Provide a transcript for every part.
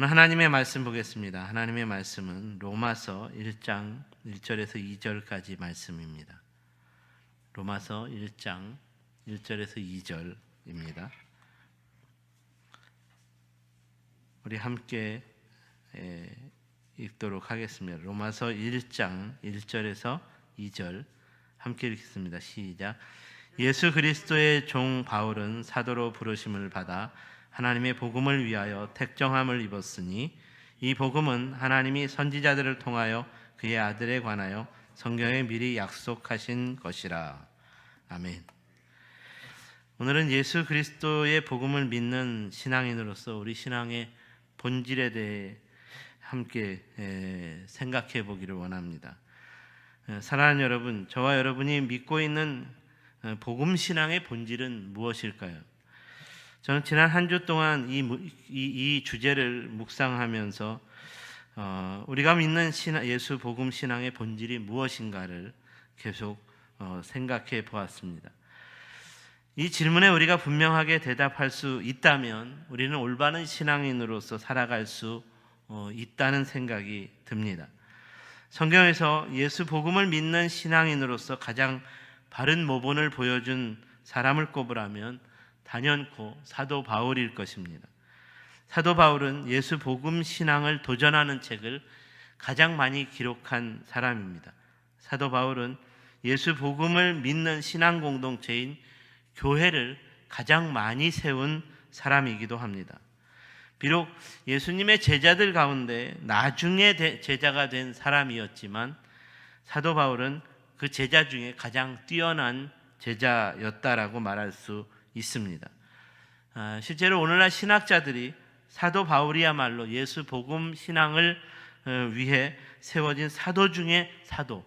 오늘 하나님의 말씀 보겠습니다. 하나님의 말씀은 로마서 1장 1절에서 2절까지 말씀입니다. 로마서 1장 1절에서 2절입니다. 우리 함께 에, 읽도록 하겠습니다. 로마서 1장 1절에서 2절 함께 읽겠습니다. 시작. 예수 그리스도의 종 바울은 사도로 부르심을 받아 하나님의 복음을 위하여 택정함을 입었으니 이 복음은 하나님이 선지자들을 통하여 그의 아들에 관하여 성경에 미리 약속하신 것이라. 아멘. 오늘은 예수 그리스도의 복음을 믿는 신앙인으로서 우리 신앙의 본질에 대해 함께 생각해 보기를 원합니다. 사랑하는 여러분, 저와 여러분이 믿고 있는 복음 신앙의 본질은 무엇일까요? 저는 지난 한 주 동안 이, 이, 이, 주제를 묵상하면서 어, 우리가 믿는 신앙, 예수 복음 신앙의 본질이 무엇인가를 계속 어, 생각해 보았습니다. 이 질문에 우리가 분명하게 대답할 수 있다면 우리는 올바른 신앙인으로서 살아갈 수 어, 있다는 생각이 듭니다. 성경에서 예수 복음을 믿는 신앙인으로서 가장 바른 모본을 보여준 사람을 꼽으라면 단연코 사도 바울일 것입니다. 사도 바울은 예수 복음 신앙을 도전하는 책을 가장 많이 기록한 사람입니다. 사도 바울은 예수 복음을 믿는 신앙 공동체인 교회를 가장 많이 세운 사람이기도 합니다. 비록 예수님의 제자들 가운데 나중에 제자가 된 사람이었지만 사도 바울은 그 제자 중에 가장 뛰어난 제자였다라고 말할 수 있습니다. 아, 실제로 오늘날 신학자들이 사도 바울이야말로 예수 복음 신앙을 어, 위해 세워진 사도 중에 사도,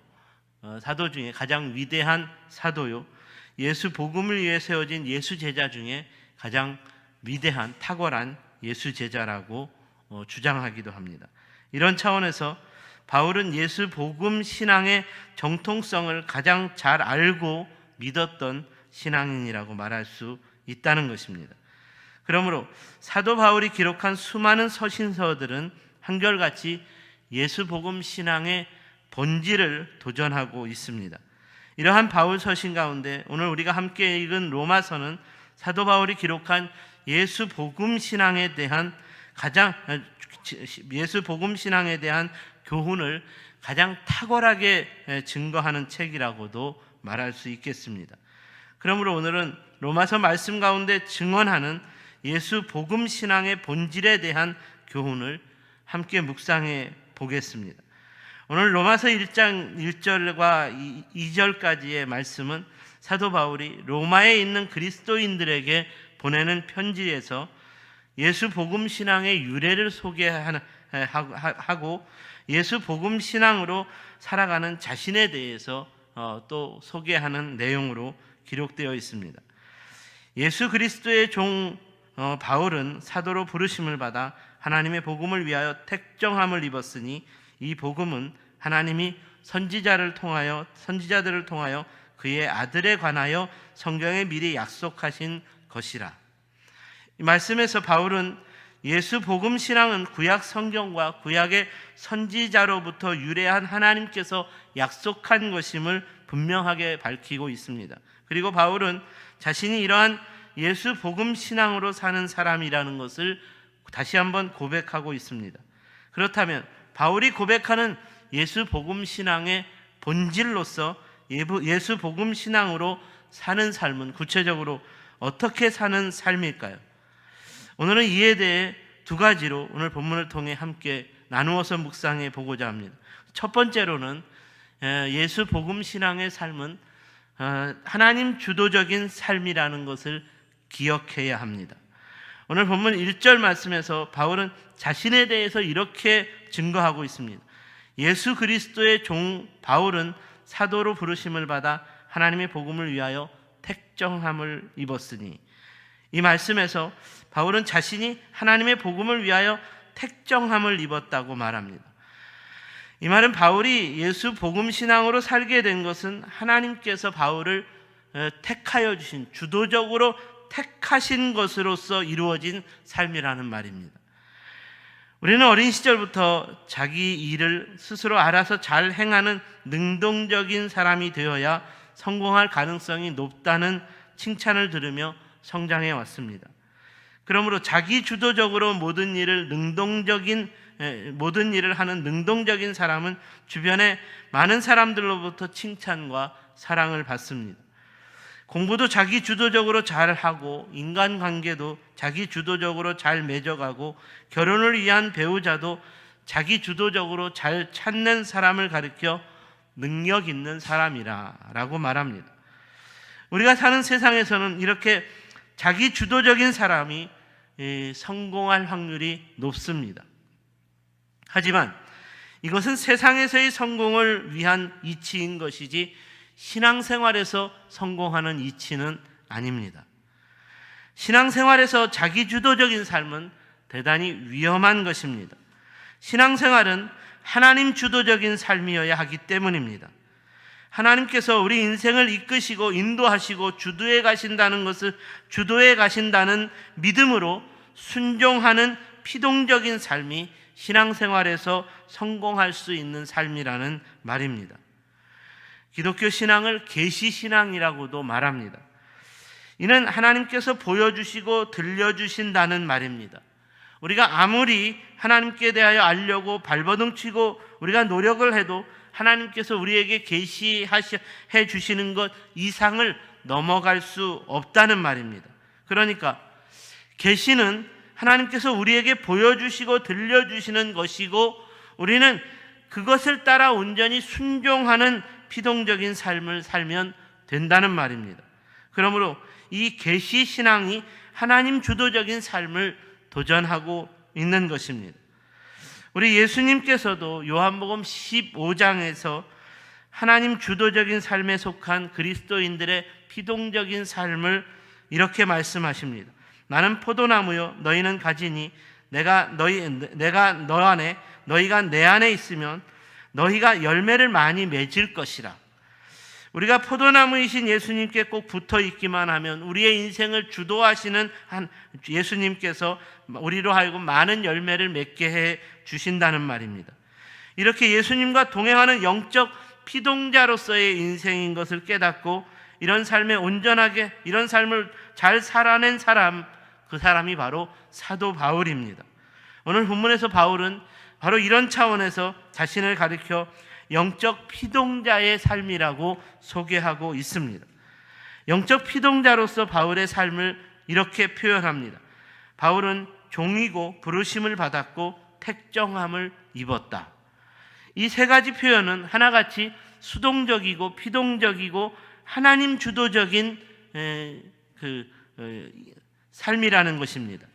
어, 사도 중에 가장 위대한 사도요. 예수 복음을 위해 세워진 예수 제자 중에 가장 위대한 탁월한 예수 제자라고 어, 주장하기도 합니다. 이런 차원에서 바울은 예수 복음 신앙의 정통성을 가장 잘 알고 믿었던 신앙인이라고 말할 수 있다는 것입니다. 그러므로 사도 바울이 기록한 수많은 서신서들은 한결같이 예수 복음 신앙의 본질을 도전하고 있습니다. 이러한 바울 서신 가운데 오늘 우리가 함께 읽은 로마서는 사도 바울이 기록한 예수 복음 신앙에 대한 가장 예수 복음 신앙에 대한 교훈을 가장 탁월하게 증거하는 책이라고도 말할 수 있겠습니다. 그러므로 오늘은 로마서 말씀 가운데 증언하는 예수 복음 신앙의 본질에 대한 교훈을 함께 묵상해 보겠습니다. 오늘 로마서 1장 1절과 2절까지의 말씀은 사도 바울이 로마에 있는 그리스도인들에게 보내는 편지에서 예수 복음 신앙의 유래를 소개하고 예수 복음 신앙으로 살아가는 자신에 대해서 어, 또 소개하는 내용으로 기록되어 있습니다. 예수 그리스도의 종 어, 바울은 사도로 부르심을 받아 하나님의 복음을 위하여 택정함을 입었으니 이 복음은 하나님이 선지자를 통하여 선지자들을 통하여 그의 아들에 관하여 성경에 미리 약속하신 것이라. 이 말씀에서 바울은 예수 복음 신앙은 구약 성경과 구약의 선지자로부터 유래한 하나님께서 약속한 것임을 분명하게 밝히고 있습니다. 그리고 바울은 자신이 이러한 예수 복음 신앙으로 사는 사람이라는 것을 다시 한번 고백하고 있습니다. 그렇다면 바울이 고백하는 예수 복음 신앙의 본질로서 예수 복음 신앙으로 사는 삶은 구체적으로 어떻게 사는 삶일까요? 오늘은 이에 대해 두 가지로 오늘 본문을 통해 함께 나누어서 묵상해 보고자 합니다. 첫 번째로는 예수 복음 신앙의 삶은 어, 하나님 주도적인 삶이라는 것을 기억해야 합니다. 오늘 본문 1절 말씀에서 바울은 자신에 대해서 이렇게 증거하고 있습니다. 예수 그리스도의 종 바울은 사도로 부르심을 받아 하나님의 복음을 위하여 택정함을 입었으니 이 말씀에서 바울은 자신이 하나님의 복음을 위하여 택정함을 입었다고 말합니다. 이 말은 바울이 예수 복음 신앙으로 살게 된 것은 하나님께서 바울을 택하여 주신 주도적으로 택하신 것으로서 이루어진 삶이라는 말입니다. 우리는 어린 시절부터 자기 일을 스스로 알아서 잘 행하는 능동적인 사람이 되어야 성공할 가능성이 높다는 칭찬을 들으며 성장해 왔습니다. 그러므로 자기 주도적으로 모든 일을 능동적인 에, 모든 일을 하는 능동적인 사람은 주변에 많은 사람들로부터 칭찬과 사랑을 받습니다. 공부도 자기 주도적으로 잘 하고 인간 관계도 자기 주도적으로 잘 맺어가고 결혼을 위한 배우자도 자기 주도적으로 잘 찾는 사람을 가리켜 능력 있는 사람이라라고 말합니다. 우리가 사는 세상에서는 이렇게 자기 주도적인 사람이 예, 성공할 확률이 높습니다. 하지만 이것은 세상에서의 성공을 위한 이치인 것이지 신앙생활에서 성공하는 이치는 아닙니다. 신앙생활에서 자기 주도적인 삶은 대단히 위험한 것입니다. 신앙생활은 하나님 주도적인 삶이어야 하기 때문입니다. 하나님께서 우리 인생을 이끄시고 인도하시고 주도해 가신다는 것을 주도해 가신다는 믿음으로 순종하는 피동적인 삶이 신앙생활에서 성공할 수 있는 삶이라는 말입니다. 기독교 신앙을 계시 신앙이라고도 말합니다. 이는 하나님께서 보여주시고 들려주신다는 말입니다. 우리가 아무리 하나님께 대하여 알려고 발버둥 치고 우리가 노력을 해도 하나님께서 우리에게 계시해 주시는 것 이상을 넘어갈 수 없다는 말입니다. 그러니까 계시는 하나님께서 우리에게 보여주시고 들려주시는 것이고 우리는 그것을 따라 온전히 순종하는 피동적인 삶을 살면 된다는 말입니다. 그러므로 이 계시 신앙이 하나님 주도적인 삶을 도전하고 있는 것입니다. 우리 예수님께서도 요한복음 15장에서 하나님 주도적인 삶에 속한 그리스도인들의 피동적인 삶을 이렇게 말씀하십니다. 나는 포도나무요 너희는 가지니 내가 너희 내가 너 안에 너희가 내 안에 있으면 너희가 열매를 많이 맺을 것이라. 우리가 포도나무이신 예수님께 꼭 붙어 있기만 하면 우리의 인생을 주도하시는 한 예수님께서 우리로 하여금 많은 열매를 맺게 해 주신다는 말입니다. 이렇게 예수님과 동행하는 영적 피동자로서의 인생인 것을 깨닫고 이런 삶에 온전하게 이런 삶을 잘 살아낸 사람 그 사람이 바로 사도 바울입니다. 오늘 본문에서 바울은 바로 이런 차원에서 자신을 가리켜 영적 피동자의 삶이라고 소개하고 있습니다. 영적 피동자로서 바울의 삶을 이렇게 표현합니다. 바울은 종이고 부르심을 받았고 택정함을 입었다. 이 세 가지 표현은 하나같이 수동적이고 피동적이고 하나님 주도적인 그 삶이라는 것입니다.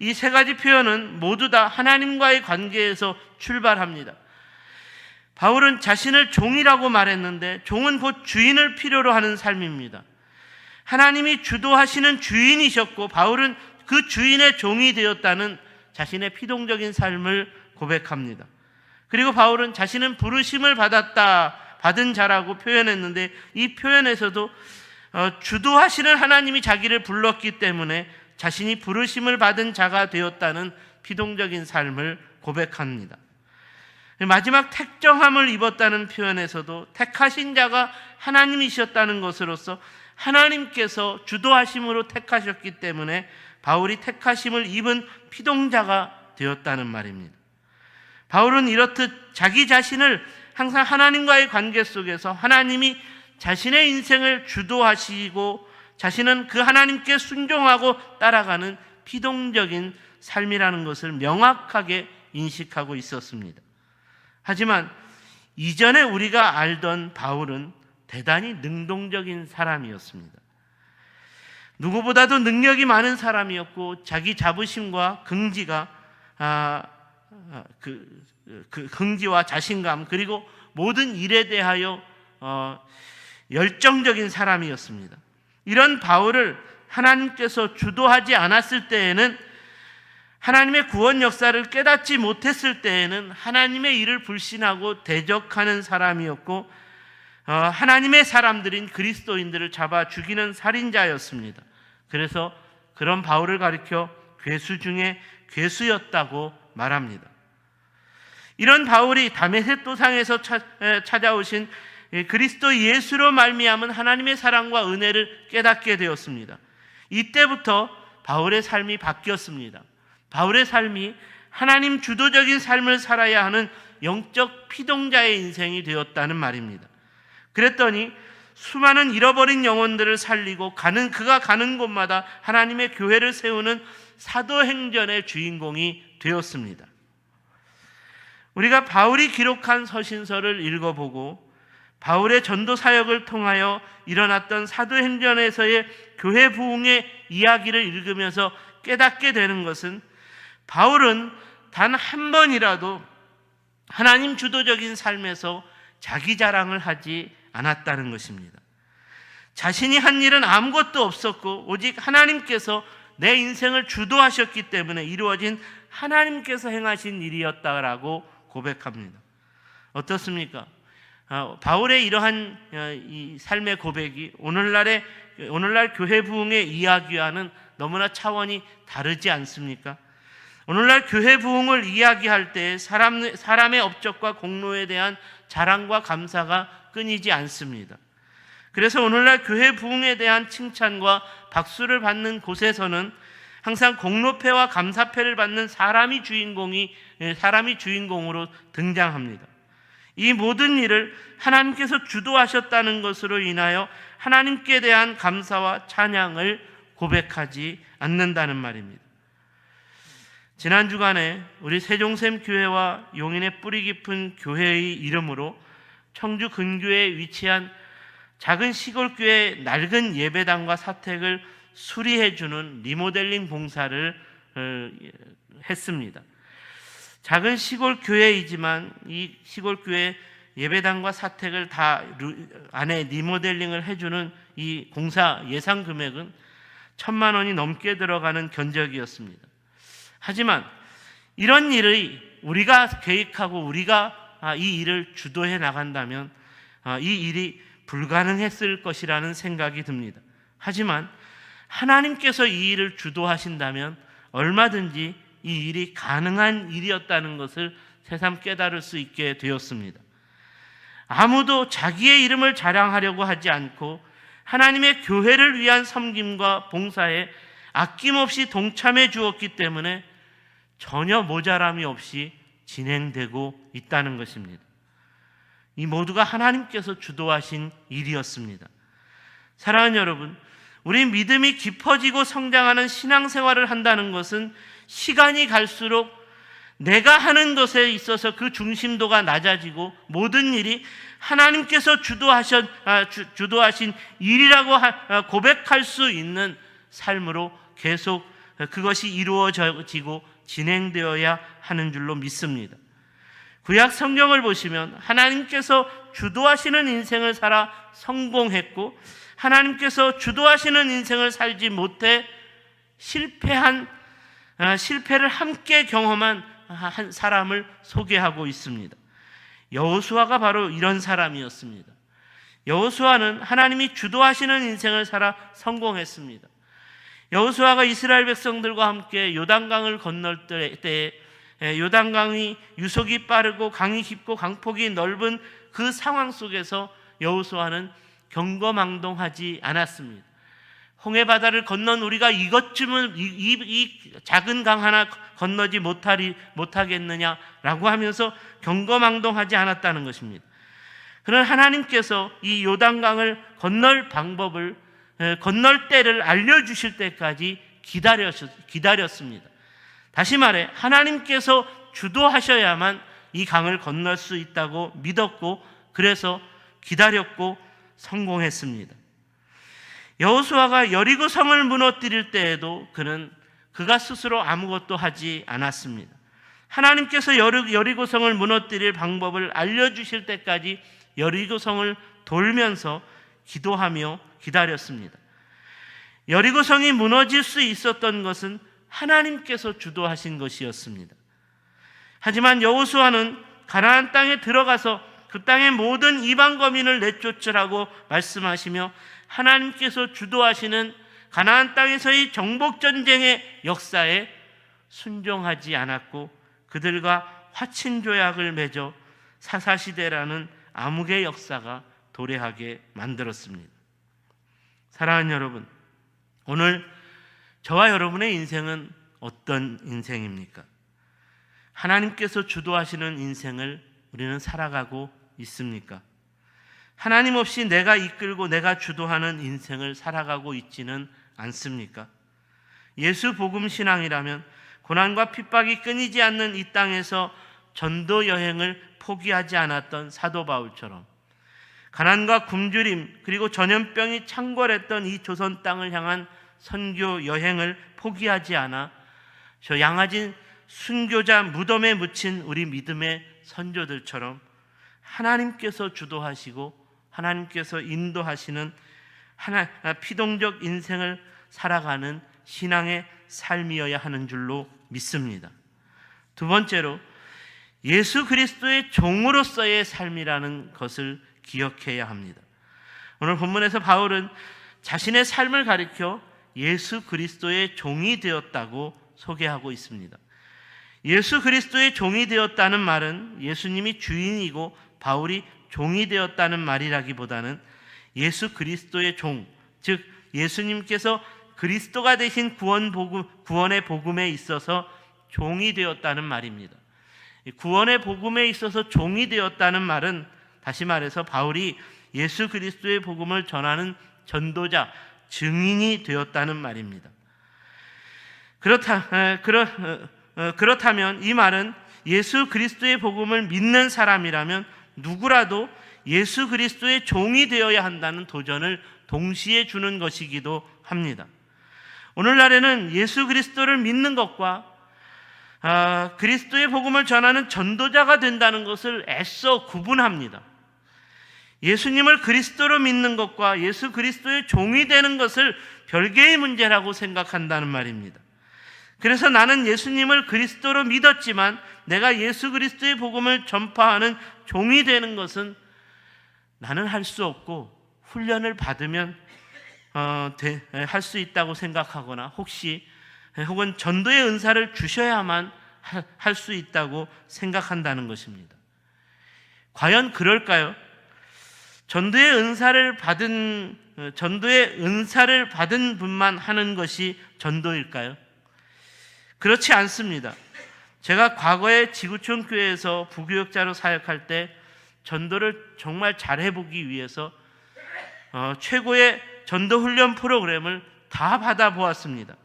이 세 가지 표현은 모두 다 하나님과의 관계에서 출발합니다. 바울은 자신을 종이라고 말했는데 종은 곧 주인을 필요로 하는 삶입니다. 하나님이 주도하시는 주인이셨고 바울은 그 주인의 종이 되었다는 자신의 피동적인 삶을 고백합니다. 그리고 바울은 자신은 부르심을 받았다, 받은 자라고 표현했는데 이 표현에서도 어, 주도하시는 하나님이 자기를 불렀기 때문에 자신이 부르심을 받은 자가 되었다는 피동적인 삶을 고백합니다. 마지막 택정함을 입었다는 표현에서도 택하신 자가 하나님이셨다는 것으로서 하나님께서 주도하심으로 택하셨기 때문에 바울이 택하심을 입은 피동자가 되었다는 말입니다. 바울은 이렇듯 자기 자신을 항상 하나님과의 관계 속에서 하나님이 자신의 인생을 주도하시고 자신은 그 하나님께 순종하고 따라가는 피동적인 삶이라는 것을 명확하게 인식하고 있었습니다. 하지만 이전에 우리가 알던 바울은 대단히 능동적인 사람이었습니다. 누구보다도 능력이 많은 사람이었고 자기 자부심과 긍지가 아, 아, 그, 그 긍지와 자신감 그리고 모든 일에 대하여 어, 열정적인 사람이었습니다. 이런 바울을 하나님께서 주도하지 않았을 때에는 하나님의 구원 역사를 깨닫지 못했을 때에는 하나님의 일을 불신하고 대적하는 사람이었고 어, 하나님의 사람들인 그리스도인들을 잡아 죽이는 살인자였습니다. 그래서 그런 바울을 가리켜 괴수 중에 괴수였다고 말합니다. 이런 바울이 다메섹 도상에서 찾아오신 그리스도 예수로 말미암은 하나님의 사랑과 은혜를 깨닫게 되었습니다. 이때부터 바울의 삶이 바뀌었습니다. 바울의 삶이 하나님 주도적인 삶을 살아야 하는 영적 피동자의 인생이 되었다는 말입니다. 그랬더니 수많은 잃어버린 영혼들을 살리고 가는 그가 가는 곳마다 하나님의 교회를 세우는 사도행전의 주인공이 되었습니다. 우리가 바울이 기록한 서신서를 읽어보고 바울의 전도 사역을 통하여 일어났던 사도행전에서의 교회 부흥의 이야기를 읽으면서 깨닫게 되는 것은 바울은 단 한 번이라도 하나님 주도적인 삶에서 자기 자랑을 하지 않았다는 것입니다. 자신이 한 일은 아무것도 없었고 오직 하나님께서 내 인생을 주도하셨기 때문에 이루어진 하나님께서 행하신 일이었다라고 고백합니다. 어떻습니까? 아, 바울의 이러한 어, 이 삶의 고백이 오늘날의 오늘날 교회 부흥의 이야기와는 너무나 차원이 다르지 않습니까? 오늘날 교회 부흥을 이야기할 때 사람, 사람의 업적과 공로에 대한 자랑과 감사가 끊이지 않습니다. 그래서 오늘날 교회 부흥에 대한 칭찬과 박수를 받는 곳에서는 항상 공로패와 감사패를 받는 사람이 주인공이 예, 사람이 주인공으로 등장합니다. 이 모든 일을 하나님께서 주도하셨다는 것으로 인하여 하나님께 대한 감사와 찬양을 고백하지 않는다는 말입니다. 지난 주간에 우리 세종샘 교회와 용인의 뿌리 깊은 교회의 이름으로 청주 근교에 위치한 작은 시골 교회 낡은 예배당과 사택을 수리해 주는 리모델링 봉사를 어, 했습니다. 작은 시골 교회이지만 이 시골 교회 예배당과 사택을 다 안에 리모델링을 해주는 이 공사 예상 금액은 천만 원이 넘게 들어가는 견적이었습니다. 하지만 이런 일을 우리가 계획하고 우리가 아, 이 일을 주도해 나간다면 아, 이 일이 불가능했을 것이라는 생각이 듭니다. 하지만 하나님께서 이 일을 주도하신다면 얼마든지 이 일이 가능한 일이었다는 것을 새삼 깨달을 수 있게 되었습니다. 아무도 자기의 이름을 자랑하려고 하지 않고 하나님의 교회를 위한 섬김과 봉사에 아낌없이 동참해 주었기 때문에 전혀 모자람이 없이 진행되고 있다는 것입니다. 이 모두가 하나님께서 주도하신 일이었습니다. 사랑하는 여러분, 우리 믿음이 깊어지고 성장하는 신앙생활을 한다는 것은 시간이 갈수록 내가 하는 것에 있어서 그 중심도가 낮아지고 모든 일이 하나님께서 주도하신, 아, 주, 주도하신 일이라고 하, 아, 고백할 수 있는 삶으로 계속 그것이 이루어지고 진행되어야 하는 줄로 믿습니다. 구약 성경을 보시면 하나님께서 주도하시는 인생을 살아 성공했고 하나님께서 주도하시는 인생을 살지 못해 실패한 아, 실패를 함께 경험한 한 사람을 소개하고 있습니다. 여호수아가 바로 이런 사람이었습니다. 여호수아는 하나님이 주도하시는 인생을 살아 성공했습니다. 여호수아가 이스라엘 백성들과 함께 요단강을 건널 때에 요단강이 유속이 빠르고 강이 깊고 강폭이 넓은 그 상황 속에서 여호수아는 경거망동하지 않았습니다. 홍해 바다를 건넌 우리가 이것쯤은 이, 이, 이, 작은 강 하나 건너지 못하리 못하겠느냐라고 하면서 경거망동하지 않았다는 것입니다. 그런 하나님께서 이 요단강을 건널 방법을 건널 때를 알려 주실 때까지 기다렸, 기다렸습니다. 다시 말해, 하나님께서 주도하셔야만 이 강을 건널 수 있다고 믿었고, 그래서 기다렸고 성공했습니다. 여호수아가 여리고 성을 무너뜨릴 때에도 그는 그가 스스로 아무것도 하지 않았습니다. 하나님께서 여리고 성을 무너뜨릴 방법을 알려주실 때까지 여리고 성을 돌면서 기도하며 기다렸습니다. 여리고 성이 무너질 수 있었던 것은 하나님께서 주도하신 것이었습니다. 하지만 여호수아는 가나안 땅에 들어가서 그 땅의 모든 이방 거민을 내쫓으라고 말씀하시며 하나님께서 주도하시는 가나안 땅에서의 정복 전쟁의 역사에 순종하지 않았고 그들과 화친 조약을 맺어 사사 시대라는 암흑의 역사가 도래하게 만들었습니다. 사랑하는 여러분, 오늘 저와 여러분의 인생은 어떤 인생입니까? 하나님께서 주도하시는 인생을 우리는 살아가고 있습니까? 하나님 없이 내가 이끌고 내가 주도하는 인생을 살아가고 있지는 않습니까? 예수 복음 신앙이라면 고난과 핍박이 끊이지 않는 이 땅에서 전도 여행을 포기하지 않았던 사도 바울처럼 가난과 굶주림 그리고 전염병이 창궐했던 이 조선 땅을 향한 선교 여행을 포기하지 않아 저 양아진 순교자 무덤에 묻힌 우리 믿음의 선조들처럼 하나님께서 주도하시고 하나님께서 인도하시는 하나 피동적 인생을 살아가는 신앙의 삶이어야 하는 줄로 믿습니다. 두 번째로 예수 그리스도의 종으로서의 삶이라는 것을 기억해야 합니다. 오늘 본문에서 바울은 자신의 삶을 가리켜 예수 그리스도의 종이 되었다고 소개하고 있습니다. 예수 그리스도의 종이 되었다는 말은 예수님이 주인이고 바울이 종이 되었다는 말이라기보다는 예수 그리스도의 종, 즉 예수님께서 그리스도가 되신 구원 복음, 구원의 복음에 있어서 종이 되었다는 말입니다. 구원의 복음에 있어서 종이 되었다는 말은 다시 말해서 바울이 예수 그리스도의 복음을 전하는 전도자, 증인이 되었다는 말입니다. 그렇다, 그렇, 어, 그렇다면 이 말은 예수 그리스도의 복음을 믿는 사람이라면 누구라도 예수 그리스도의 종이 되어야 한다는 도전을 동시에 주는 것이기도 합니다. 오늘날에는 예수 그리스도를 믿는 것과 아, 그리스도의 복음을 전하는 전도자가 된다는 것을 애써 구분합니다. 예수님을 그리스도로 믿는 것과 예수 그리스도의 종이 되는 것을 별개의 문제라고 생각한다는 말입니다. 그래서 나는 예수님을 그리스도로 믿었지만 내가 예수 그리스도의 복음을 전파하는 종이 되는 것은 나는 할 수 없고 훈련을 받으면 어, 할수 있다고 생각하거나 혹시 혹은 전도의 은사를 주셔야만 할 수 있다고 생각한다는 것입니다. 과연 그럴까요? 전도의 은사를 받은 어, 전도의 은사를 받은 분만 하는 것이 전도일까요? 그렇지 않습니다. 제가 과거에 지구촌 교회에서 부교육자로 사역할 때 전도를 정말 잘 해보기 위해서 어, 최고의 전도 훈련 프로그램을 다 받아보았습니다.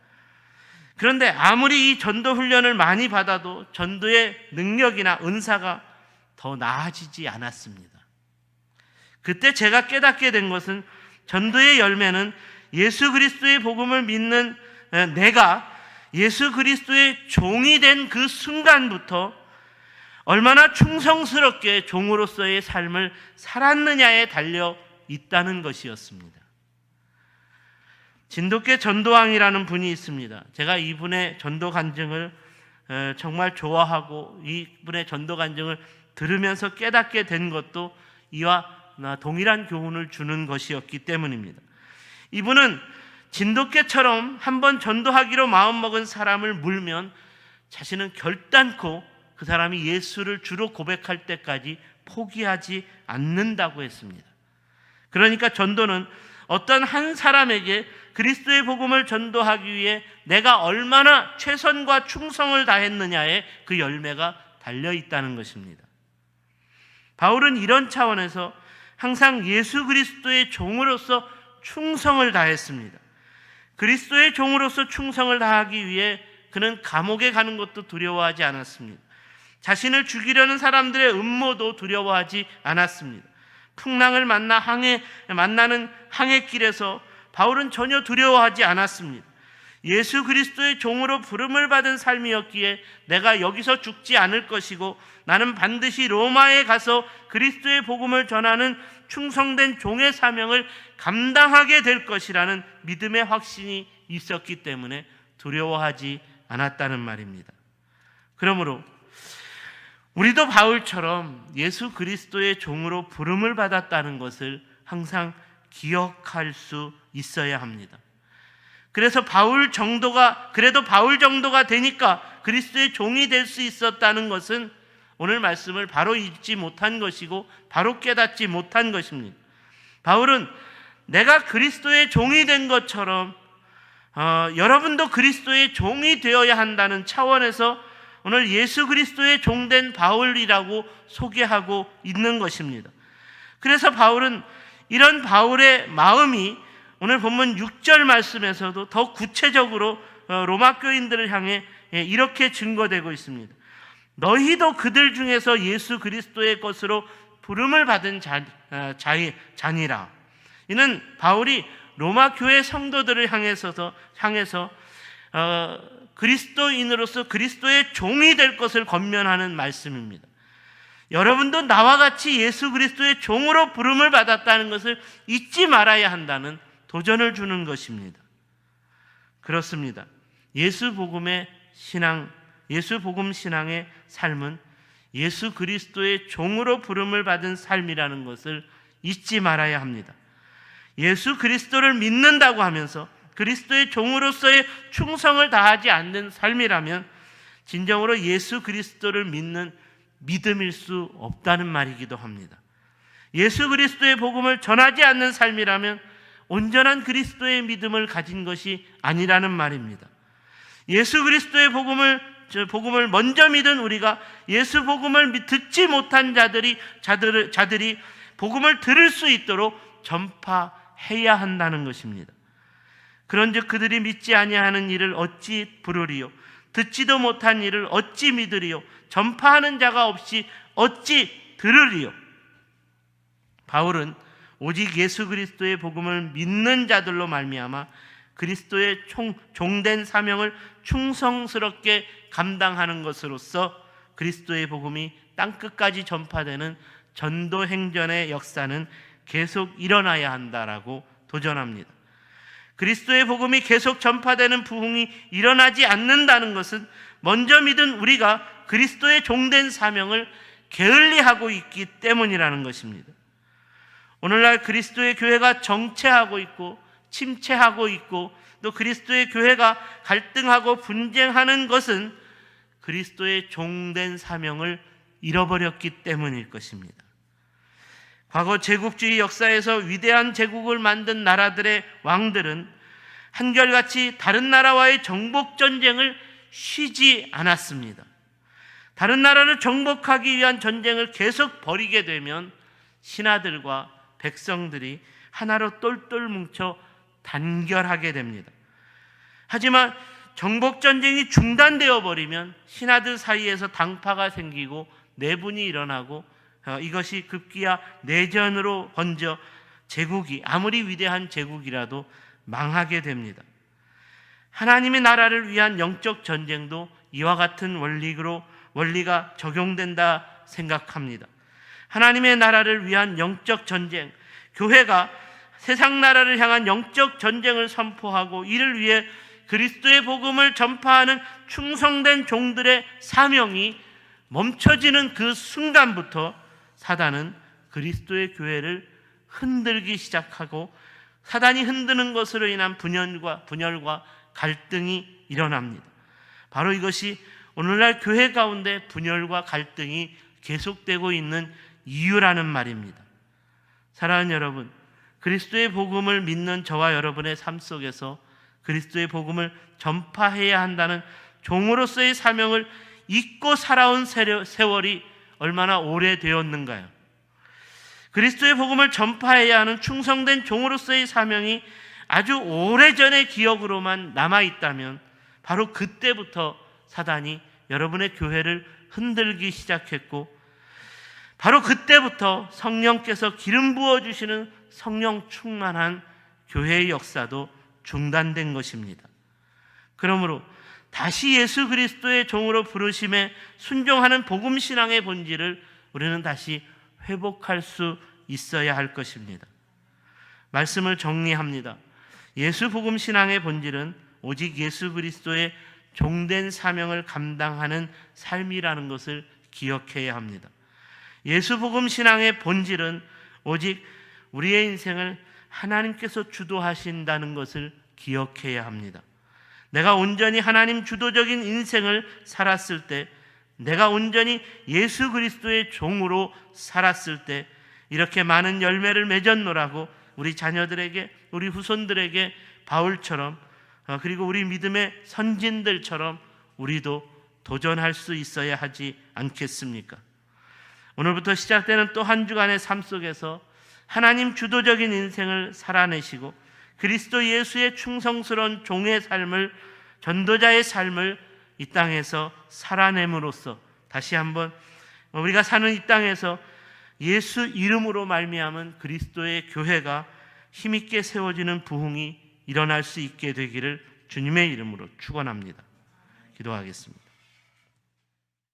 그런데 아무리 이 전도 훈련을 많이 받아도 전도의 능력이나 은사가 더 나아지지 않았습니다. 그때 제가 깨닫게 된 것은 전도의 열매는 예수 그리스도의 복음을 믿는 내가 예수 그리스도의 종이 된 그 순간부터 얼마나 충성스럽게 종으로서의 삶을 살았느냐에 달려 있다는 것이었습니다. 진돗개 전도왕이라는 분이 있습니다. 제가 이분의 전도 간증을 정말 좋아하고 이분의 전도 간증을 들으면서 깨닫게 된 것도 이와 동일한 교훈을 주는 것이었기 때문입니다. 이분은 진돗개처럼 한번 전도하기로 마음먹은 사람을 물면 자신은 결단코 그 사람이 예수를 주로 고백할 때까지 포기하지 않는다고 했습니다. 그러니까 전도는 어떤 한 사람에게 그리스도의 복음을 전도하기 위해 내가 얼마나 최선과 충성을 다했느냐에 그 열매가 달려 있다는 것입니다. 바울은 이런 차원에서 항상 예수 그리스도의 종으로서 충성을 다했습니다. 그리스도의 종으로서 충성을 다하기 위해 그는 감옥에 가는 것도 두려워하지 않았습니다. 자신을 죽이려는 사람들의 음모도 두려워하지 않았습니다. 풍랑을 만나 항해 만나는 항해길에서 바울은 전혀 두려워하지 않았습니다. 예수 그리스도의 종으로 부름을 받은 삶이었기에 내가 여기서 죽지 않을 것이고 나는 반드시 로마에 가서 그리스도의 복음을 전하는 충성된 종의 사명을 감당하게 될 것이라는 믿음의 확신이 있었기 때문에 두려워하지 않았다는 말입니다. 그러므로 우리도 바울처럼 예수 그리스도의 종으로 부름을 받았다는 것을 항상 기억할 수 있어야 합니다. 그래서 바울 정도가 그래도 바울 정도가 되니까 그리스도의 종이 될 수 있었다는 것은 오늘 말씀을 바로 읽지 못한 것이고 바로 깨닫지 못한 것입니다. 바울은 내가 그리스도의 종이 된 것처럼 어, 여러분도 그리스도의 종이 되어야 한다는 차원에서 오늘 예수 그리스도의 종된 바울이라고 소개하고 있는 것입니다. 그래서 바울은 이런 바울의 마음이 오늘 본문 6절 말씀에서도 더 구체적으로 어, 로마 교인들을 향해 예, 이렇게 증거되고 있습니다. 너희도 그들 중에서 예수 그리스도의 것으로 부름을 받은 자, 아, 자이, 자니라. 이는 바울이 로마 교회 성도들을 향해서서 향해서 어, 그리스도인으로서 그리스도의 종이 될 것을 권면하는 말씀입니다. 여러분도 나와 같이 예수 그리스도의 종으로 부름을 받았다는 것을 잊지 말아야 한다는 도전을 주는 것입니다. 그렇습니다. 예수 복음의 신앙, 예수 복음 신앙의 삶은 예수 그리스도의 종으로 부름을 받은 삶이라는 것을 잊지 말아야 합니다. 예수 그리스도를 믿는다고 하면서 그리스도의 종으로서의 충성을 다하지 않는 삶이라면 진정으로 예수 그리스도를 믿는 믿음일 수 없다는 말이기도 합니다. 예수 그리스도의 복음을 전하지 않는 삶이라면 온전한 그리스도의 믿음을 가진 것이 아니라는 말입니다. 예수 그리스도의 복음을 복음을 먼저 믿은 우리가 예수 복음을 듣지 못한 자들이 자들, 자들이 복음을 들을 수 있도록 전파 해야 한다는 것입니다. 그런즉 그들이 믿지 아니하는 일을 어찌 부르리요? 듣지도 못한 일을 어찌 믿으리요? 전파하는 자가 없이 어찌 들으리요? 바울은 오직 예수 그리스도의 복음을 믿는 자들로 말미암아 그리스도의 총, 종된 사명을 충성스럽게 감당하는 것으로서 그리스도의 복음이 땅 끝까지 전파되는 전도 행전의 역사는 계속 일어나야 한다라고 도전합니다. 그리스도의 복음이 계속 전파되는 부흥이 일어나지 않는다는 것은 먼저 믿은 우리가 그리스도의 종된 사명을 게을리하고 있기 때문이라는 것입니다. 오늘날 그리스도의 교회가 정체하고 있고 침체하고 있고 또 그리스도의 교회가 갈등하고 분쟁하는 것은 그리스도의 종된 사명을 잃어버렸기 때문일 것입니다. 과거 제국주의 역사에서 위대한 제국을 만든 나라들의 왕들은 한결같이 다른 나라와의 정복 전쟁을 쉬지 않았습니다. 다른 나라를 정복하기 위한 전쟁을 계속 벌이게 되면 신하들과 백성들이 하나로 똘똘 뭉쳐 단결하게 됩니다. 하지만 정복 전쟁이 중단되어 버리면 신하들 사이에서 당파가 생기고 내분이 일어나고 어, 이것이 급기야 내전으로 번져 제국이 아무리 위대한 제국이라도 망하게 됩니다. 하나님의 나라를 위한 영적 전쟁도 이와 같은 원리로 원리가 적용된다 생각합니다. 하나님의 나라를 위한 영적 전쟁, 교회가 세상 나라를 향한 영적 전쟁을 선포하고 이를 위해 그리스도의 복음을 전파하는 충성된 종들의 사명이 멈춰지는 그 순간부터 사단은 그리스도의 교회를 흔들기 시작하고 사단이 흔드는 것으로 인한 분열과 분열과 갈등이 일어납니다. 바로 이것이 오늘날 교회 가운데 분열과 갈등이 계속되고 있는 이유라는 말입니다. 사랑하는 여러분, 그리스도의 복음을 믿는 저와 여러분의 삶 속에서 그리스도의 복음을 전파해야 한다는 종으로서의 사명을 잊고 살아온 세월이 얼마나 오래되었는가요? 그리스도의 복음을 전파해야 하는 충성된 종으로서의 사명이 아주 오래전의 기억으로만 남아 있다면 바로 그때부터 사단이 여러분의 교회를 흔들기 시작했고 바로 그때부터 성령께서 기름 부어 주시는 성령 충만한 교회의 역사도 중단된 것입니다. 그러므로 다시 예수 그리스도의 종으로 부르심에 순종하는 복음 신앙의 본질을 우리는 다시 회복할 수 있어야 할 것입니다. 말씀을 정리합니다. 예수 복음 신앙의 본질은 오직 예수 그리스도의 종된 사명을 감당하는 삶이라는 것을 기억해야 합니다. 예수 복음 신앙의 본질은 오직 우리의 인생을 하나님께서 주도하신다는 것을 기억해야 합니다. 내가 온전히 하나님 주도적인 인생을 살았을 때, 내가 온전히 예수 그리스도의 종으로 살았을 때, 이렇게 많은 열매를 맺었노라고 우리 자녀들에게, 우리 후손들에게 바울처럼, 어, 그리고 우리 믿음의 선진들처럼 우리도 도전할 수 있어야 하지 않겠습니까? 오늘부터 시작되는 또 한 주간의 삶 속에서 하나님 주도적인 인생을 살아내시고 그리스도 예수의 충성스러운 종의 삶을 전도자의 삶을 이 땅에서 살아냄으로써 다시 한번 우리가 사는 이 땅에서 예수 이름으로 말미암은 그리스도의 교회가 힘있게 세워지는 부흥이 일어날 수 있게 되기를 주님의 이름으로 축원합니다. 기도하겠습니다.